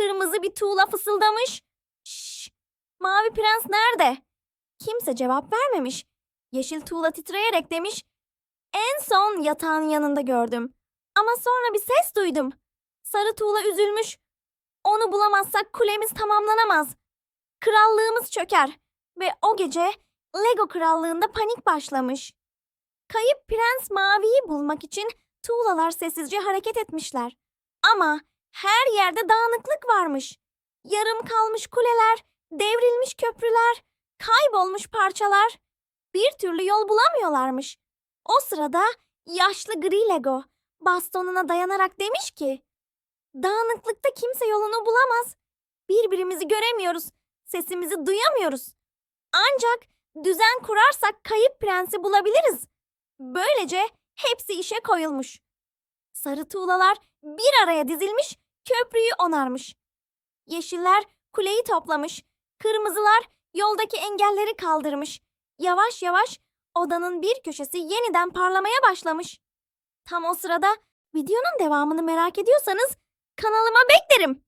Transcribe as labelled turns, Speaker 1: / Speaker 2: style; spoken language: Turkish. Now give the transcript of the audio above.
Speaker 1: kırmızı bir tuğla fısıldamış. Şşş, mavi prens nerede? Kimse cevap vermemiş. Yeşil tuğla titreyerek demiş. En son yatağın yanında gördüm. Ama sonra bir ses duydum. Sarı tuğla üzülmüş. Onu bulamazsak kulemiz tamamlanamaz. Krallığımız çöker. Ve o gece Lego krallığında panik başlamış. Kayıp prens Mavi'yi bulmak için tuğlalar sessizce hareket etmişler. Ama her yerde dağınıklık varmış. Yarım kalmış kuleler, devrilmiş köprüler, kaybolmuş parçalar. Bir türlü yol bulamıyorlarmış. O sırada yaşlı gri Lego bastonuna dayanarak demiş ki Dağınıklıkta kimse yolunu bulamaz. Birbirimizi göremiyoruz, sesimizi duyamıyoruz. Ancak düzen kurarsak kayıp prensi bulabiliriz. Böylece hepsi işe koyulmuş. Sarı tuğlalar bir araya dizilmiş, köprüyü onarmış. Yeşiller kuleyi toplamış, kırmızılar yoldaki engelleri kaldırmış. Yavaş yavaş odanın bir köşesi yeniden parlamaya başlamış. Tam o sırada videonun devamını merak ediyorsanız kanalıma beklerim.